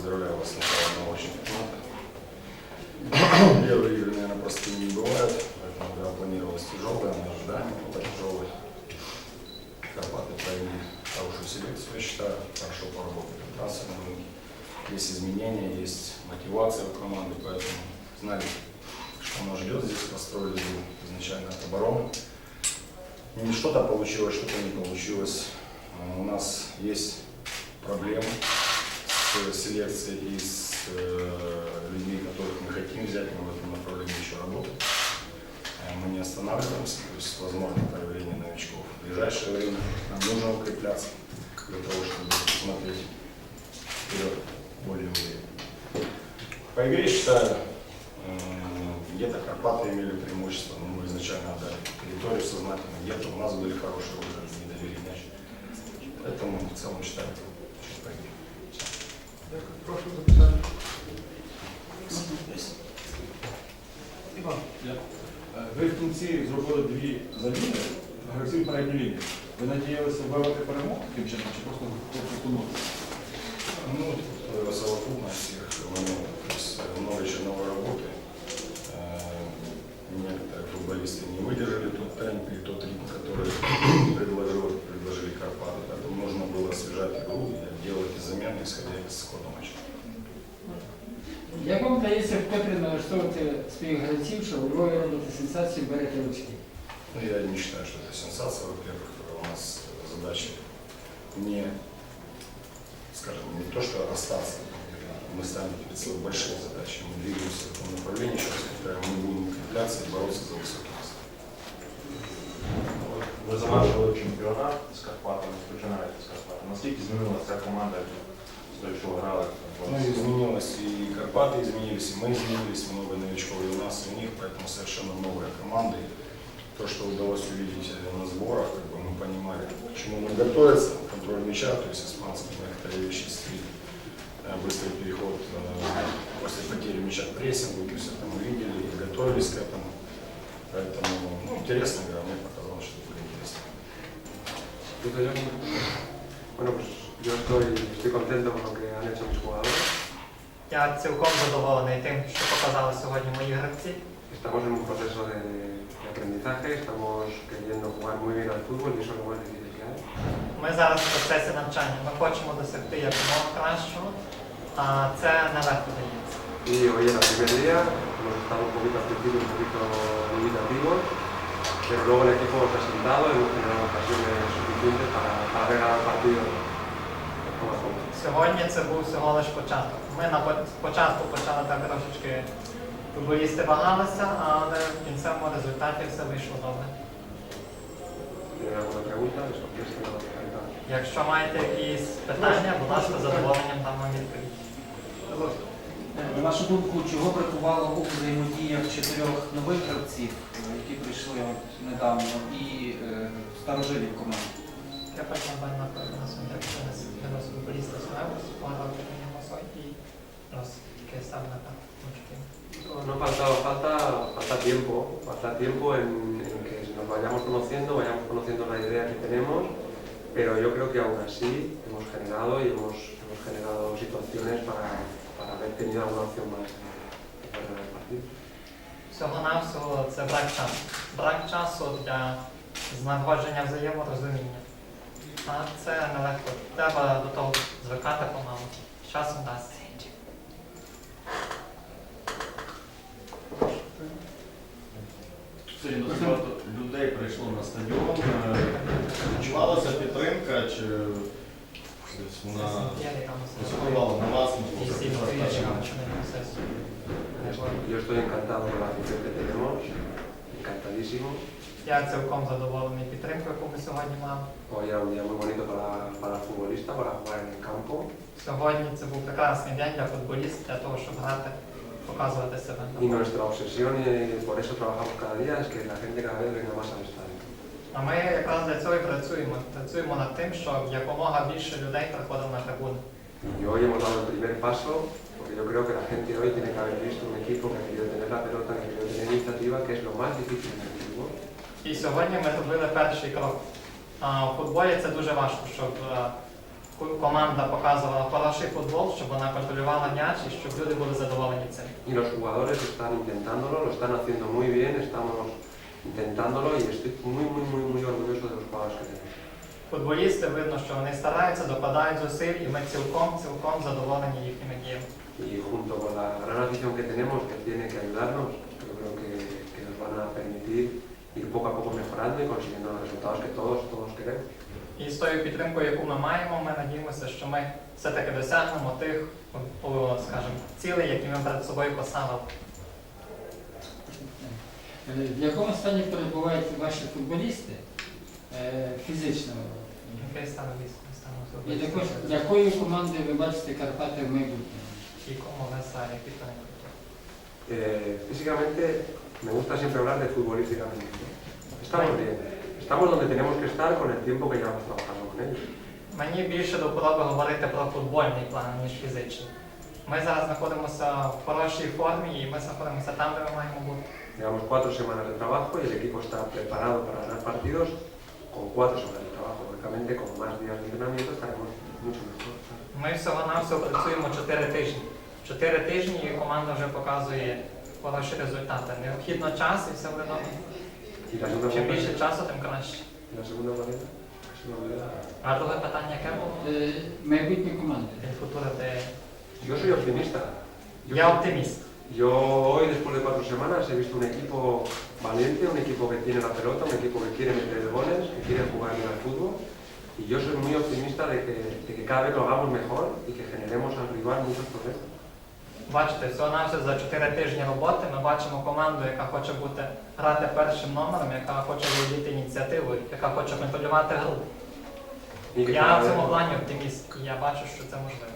Поздравляю вас с началом нового чемпионата. Первые игры, наверное, простыми не бывают, поэтому игра планировалась тяжелая, на ожидание была тяжелой. Карпаты провели хорошую селекцию, я считаю, хорошо поработали в рынке. Есть изменения, есть мотивация у команды, поэтому знали, что нас ждет здесь, построили изначально от обороны. Не что-то получилось, что-то не получилось. А У нас есть проблемы с селекцией и с э, людьми, которых мы хотим взять, мы в этом направлении еще работаем. Э, Мы не останавливаемся, то есть возможно появление новичков. В ближайшее время нам нужно укрепляться для того, чтобы смотреть вперед более уверенно. По игре считаю, э, где-то Карпаты имели преимущество, но мы изначально отдали территорию сознательно, где-то у нас были хорошие выходы, не довели мяч. Поэтому в целом считаю. Дякую. Прошу записати. Іван. Я. Е, Ви в кінці зробили дві заміни гравців передньої лінії. Ви надіялися вивести перемогу таким чином, чи просто пропонувати? Ну, э, совокупность всех моментов, то есть э, много еще новой работы. Э, Некоторые футболисты не выдержали тот темп и тот ритм, который Як вам вдається вкотре налаштовувати своїх гравців, що у Львові робити сенсацію берете ручки? Ну, я не считаю, что это сенсация, во-первых. У нас задача не, скажем, не то, что остаться. Мы ставим перед собой большие задачи. Мы двигаемся в том направлении, еще раз повторяю, мы будем укрепляться и бороться за высокие места. Ви завершили чемпіонат з Карпатами, починаєте з Карпатами. Наскільки змінилася ця команда того, що грали? Ну, изменилось и Карпаты изменились, и мы изменились, много новичков и у нас, и у них, поэтому совершенно новая команда. И то, что удалось увидеть э, на сборах, как бы мы понимали, к чему мы готовиться, контроль мяча, то есть испанские некоторые вещи, стиль, э, быстрый переход э, после потери мяча к прессингу, то есть это мы видели и готовились к этому. Поэтому, ну, интересная игра, мне показалось, что будет интересно. Bueno, pues yo estoy, estoy contento con lo que han hecho mis jugadores. Я цілком задоволений тим, що показали сьогодні мої гравці. Estamos en un proceso de, de aprendizaje, estamos queriendo jugar muy bien al fútbol y eso es lo más difícil que hay. Ми зараз в процесі навчання. Ми хочемо досягти якомога кращого, а це нелегко дається. Y hoy era el primer día, hemos estado un poquito al principio, un poquito limitativos, pero luego el equipo se ha sentado y hemos generado ocasiones suficientes para, para haber ganado el partido como a todos. Сьогодні це був всього лиш початок. Ми на по- спочатку почали так трошечки футболісти вагалися, але в кінцевому результаті все вийшло добре. Pregunta. Якщо маєте якісь питання, будь ласка, з задоволенням дам вам відповідь. На вашу думку, чого бракувало у взаємодіях чотирьох нових гравців, е, які прийшли недавно, і е, старожилів команди? Я вам напевно як de los futbolistas nuevos, ahora que tenemos hoy y los que están acá mucho tiempo. No, no ha faltado, falta, falta tiempo, falta tiempo en, en que nos vayamos conociendo, vayamos conociendo la idea que tenemos, pero yo creo que aún así hemos generado y hemos, hemos generado situaciones para, para haber tenido alguna opción más de poder ganar el partido. Всього-навсього це брак часу. Брак часу для знаходження взаєморозуміння. А це нелегко. Треба до того звикати помалу. З часом дасться. Сьогодні досить багато людей прийшло на стадіон. Е, Відчувалася підтримка, чи десь вона впливала на вас? Yo estoy encantado con la afición que tenemos, encantadísimo. Я цілком задоволений підтримкою, яку ми сьогодні мали. Hoy era un día muy bonito para, para el futbolista, para jugar en el campo. Сьогодні це був прекрасний день для футболістів, для того, щоб грати, показувати себе. Y nuestra obsesión, y por eso trabajamos cada día, es que la gente cada vez venga más al estadio. А ми якраз для цього і працюємо. Працюємо над тим, щоб якомога більше людей приходило на трибуни. Y hoy hemos dado el primer paso, porque yo creo que la gente hoy tiene que haber visto un equipo que ha querido tener la pelota, que ha querido tener iniciativa, que es lo más difícil. І сьогодні ми зробили перший крок. У футболі це дуже важко, щоб е, команда показувала хороший футбол, щоб вона контролювала м'яч і щоб люди були задоволені цим. Y los jugadores están intentándolo, lo están haciendo muy bien, estamos intentándolo y estoy muy, muy, muy, muy orgulloso de los jugadores que tenemos. Футболісти видно, що вони стараються, докладають зусиль, і ми цілком, цілком задоволені їхніми діями. Y junto con la gran afición que tenemos, que tiene que ayudarnos, yo creo que, que nos van a permitir ir poco a poco mejorando y consiguiendo los resultados que todos, todos queremos. І з тою підтримкою, яку ми маємо, ми надіємося, що ми все-таки досягнемо тих, скажімо, цілей, які ми перед собою поставили. Е, В якому стані перебувають ваші футболісти е, фізично? Який стане І також якою командою ви бачите Карпати в майбутньому? і кому ви старі підтримки. Eh, físicamente, me gusta siempre hablar de futbolísticamente. Estamos bien, estamos donde tenemos que estar con el tiempo que llevamos trabajando con ellos. Мені більше до вподоби говорити про футбольний план, ніж фізичний. Ми зараз знаходимося в хорошій формі і ми знаходимося там, де ми маємо бути. Llevamos cuatro semanas de trabajo y el equipo está preparado para ganar partidos con cuatro semanas de trabajo. Lógicamente, con más días de entrenamiento estaremos mucho mejor. Ми всього-навсього працюємо 4 тижні. 4 тижні і команда вже показує хороші результати. Необхідно час і все буде добре. Y la segunda Чим pregunta, більше часу, тим краще. y la segunda pregunta, casi me olvidé. А друге питання яке було? Е, Майбутні команди. Від футури де Yo soy optimista. Yo, я оптиміст. yo hoy, después de cuatro semanas, he visto un equipo valiente, un equipo que tiene la pelota, un equipo que quiere meter goles, que quiere jugar bien al fútbol. Y yo soy muy optimista de que, de que cada vez lo hagamos mejor y que generemos al rival muchos problemas. Бачите, всього наше за 4 тижні роботи ми бачимо команду, яка хоче бути грати першим номером, яка хоче володіти ініціативою, яка хоче контролювати гру. Я в цьому плані оптиміст, і я бачу, що це можливо.